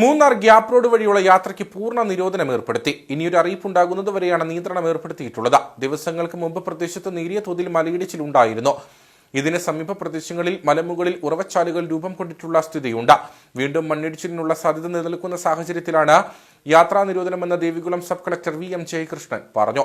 Munnar gap road വഴിയുള്ള യാത്രയ്ക്ക് പൂർണ നിരോധനം ഏർപ്പെടുത്തി. ഇനിയൊരു അറിയിപ്പുണ്ടാകുന്നത് വരെയാണ് നിയന്ത്രണം ഏർപ്പെടുത്തിയിട്ടുള്ളത്. ദിവസങ്ങൾക്ക് മുമ്പ് പ്രദേശത്ത് നേരിയ തോതിൽ മലയിടിച്ചിലുണ്ടായിരുന്നു. ഇതിന് സമീപ പ്രദേശങ്ങളിൽ മലമുകളിൽ ഉറവച്ചാലുകൾ രൂപം കൊണ്ടിട്ടുള്ള സ്ഥിതിയുണ്ട്. വീണ്ടും മണ്ണിടിച്ചിലിനുള്ള സാധ്യത നിലനിൽക്കുന്ന സാഹചര്യത്തിലാണ് യാത്രാ നിരോധനമെന്ന് Devikulam sub collector V M Jayakrishnan പറഞ്ഞു.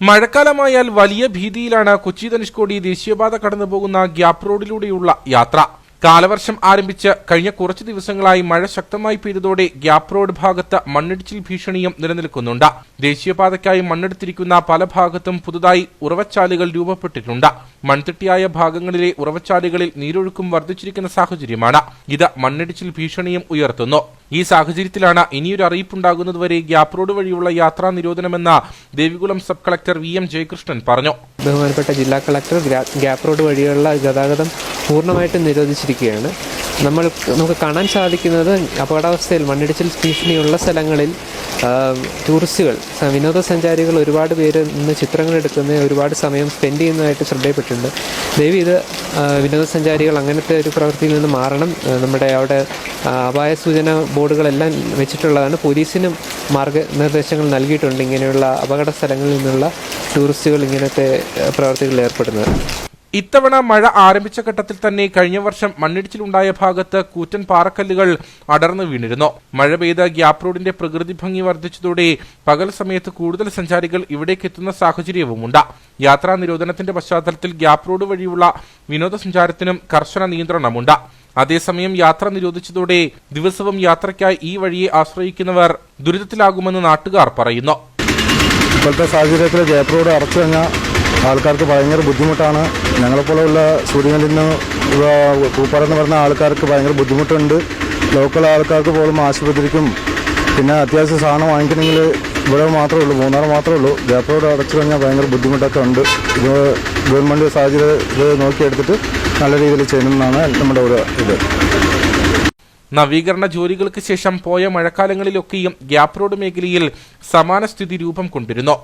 മഴക്കാലമായാൽ വലിയ ഭീതിയിലാണ് കൊച്ചി ധനുഷ്കോടി ദേശീയപാത കടന്നുപോകുന്ന ഗ്യാപ് റോഡിലൂടെയുള്ള യാത്ര. കാലവർഷം ആരംഭിച്ച് കഴിഞ്ഞ കുറച്ചു ദിവസങ്ങളായി മഴ ശക്തമായി പെയ്തതോടെ ഗ്യാപ് റോഡ് ഭാഗത്ത് മണ്ണിടിച്ചിൽ ഭീഷണിയും നിലനിൽക്കുന്നുണ്ട്. ദേശീയപാതയ്ക്കായി മണ്ണെടുത്തിരിക്കുന്ന പല ഭാഗത്തും പുതുതായി ഉറവച്ചാലുകൾ രൂപപ്പെട്ടിട്ടുണ്ട്. മൺതിട്ടിയായ ഭാഗങ്ങളിലെ ഉറവച്ചാലുകളിൽ നീരൊഴുക്കും വർദ്ധിച്ചിരിക്കുന്ന സാഹചര്യമാണ്. ഇത് മണ്ണിടിച്ചിൽ ഭീഷണിയും ഉയർത്തുന്നു. ഈ സാഹചര്യത്തിലാണ് ഇനിയൊരു അറിയിപ്പുണ്ടാകുന്നതുവരെ ഗ്യാപ് റോഡ് വഴിയുള്ള യാത്രാ നിരോധനമെന്ന് Devikulam sub collector V M Jayakrishnan പറഞ്ഞു. ബഹുമാനപ്പെട്ട ജില്ലാ കളക്ടർ ഗ്യാപ് റോഡ് വഴിയുള്ള ഗതാഗതം പൂർണമായിട്ടും നിരോധിച്ചിരിക്കുകയാണ് നമ്മൾ നമുക്ക് കാണാൻ സാധിക്കുന്നത് അപകടാവസ്ഥയിൽ മണ്ണിടിച്ചിൽ ഭീഷണിയുള്ള സ്ഥലങ്ങളിൽ ടൂറിസ്റ്റുകൾ വിനോദസഞ്ചാരികൾ ഒരുപാട് പേര് ഇന്ന് ചിത്രങ്ങൾ എടുക്കുന്ന ഒരുപാട് സമയം സ്പെൻഡ് ചെയ്യുന്നതായിട്ട് ശ്രദ്ധയപ്പെട്ടിട്ടുണ്ട് ദയവ് ഇത് വിനോദസഞ്ചാരികൾ അങ്ങനത്തെ ഒരു പ്രവൃത്തിയിൽ നിന്ന് മാറണം. നമ്മുടെ അവിടെ അപായ സൂചന ബോർഡുകളെല്ലാം വെച്ചിട്ടുള്ളതാണ്. പോലീസിനും മാർഗനിർദ്ദേശങ്ങൾ നൽകിയിട്ടുണ്ട് ഇങ്ങനെയുള്ള അപകട സ്ഥലങ്ങളിൽ നിന്നുള്ള ടൂറിസ്റ്റുകൾ ഇങ്ങനത്തെ പ്രവർത്തികളിൽ ഏർപ്പെടുന്നത്. ഇത്തവണ മഴ ആരംഭിച്ച ഘട്ടത്തിൽ തന്നെ കഴിഞ്ഞ വർഷം മണ്ണിടിച്ചിലുണ്ടായ ഭാഗത്ത് കൂറ്റൻ പാറക്കല്ലുകൾ അടർന്നു വീണിരുന്നു. മഴ പെയ്ത ഗ്യാപ് റോഡിന്റെ പ്രകൃതി ഭംഗി വർദ്ധിച്ചതോടെ പകൽ സമയത്ത് കൂടുതൽ സഞ്ചാരികൾ ഇവിടേക്ക് എത്തുന്ന സാഹചര്യവുമുണ്ട്. യാത്രാ നിരോധനത്തിന്റെ പശ്ചാത്തലത്തിൽ ഗ്യാപ് റോഡ് വഴിയുള്ള വിനോദസഞ്ചാരത്തിനും കർശന നിയന്ത്രണമുണ്ട്. അതേസമയം യാത്ര നിരോധിച്ചതോടെ ദിവസവും യാത്രയ്ക്കായി ഈ വഴിയെ ആശ്രയിക്കുന്നവർ ദുരിതത്തിലാകുമെന്ന് നാട്ടുകാർ പറയുന്നു. ഇപ്പോഴത്തെ സാഹചര്യത്തിൽ ജയപ്രോഡ് അടച്ചു കഴിഞ്ഞാൽ ആൾക്കാർക്ക് ഭയങ്കര ബുദ്ധിമുട്ടാണ്. ഞങ്ങളെപ്പോലുള്ള സൂര്യനിൽ നിന്ന് പൂപ്പറന്ന് പറഞ്ഞ ആൾക്കാർക്ക് ഭയങ്കര ബുദ്ധിമുട്ടുണ്ട്. ലോക്കൽ ആൾക്കാർക്ക് പോലും ആശുപത്രിക്കും പിന്നെ അത്യാവശ്യം സാധനം വാങ്ങിക്കണമെങ്കിൽ ഇവിടെ മാത്രമേ ഉള്ളൂ മൂന്നാർ മാത്രമേ ഉള്ളൂ. ജയപ്പ് റോഡ് അടച്ചു കഴിഞ്ഞാൽ ഭയങ്കര ബുദ്ധിമുട്ടൊക്കെ ഉണ്ട്. ഇത് ഗവൺമെന്റ് സാഹചര്യം ഇത് നോക്കിയെടുത്തിട്ട് നല്ല രീതിയിൽ ചെയ്യണമെന്നാണ് നമ്മുടെ ഒരു ഇത്. നവീകരണ ജോലികൾക്ക് ശേഷം പോയ മഴക്കാലങ്ങളിലൊക്കെയും ഗ്യാപ് റോഡ് മേഖലയിൽ സമാന സ്ഥിതി രൂപം കൊണ്ടിരുന്നു.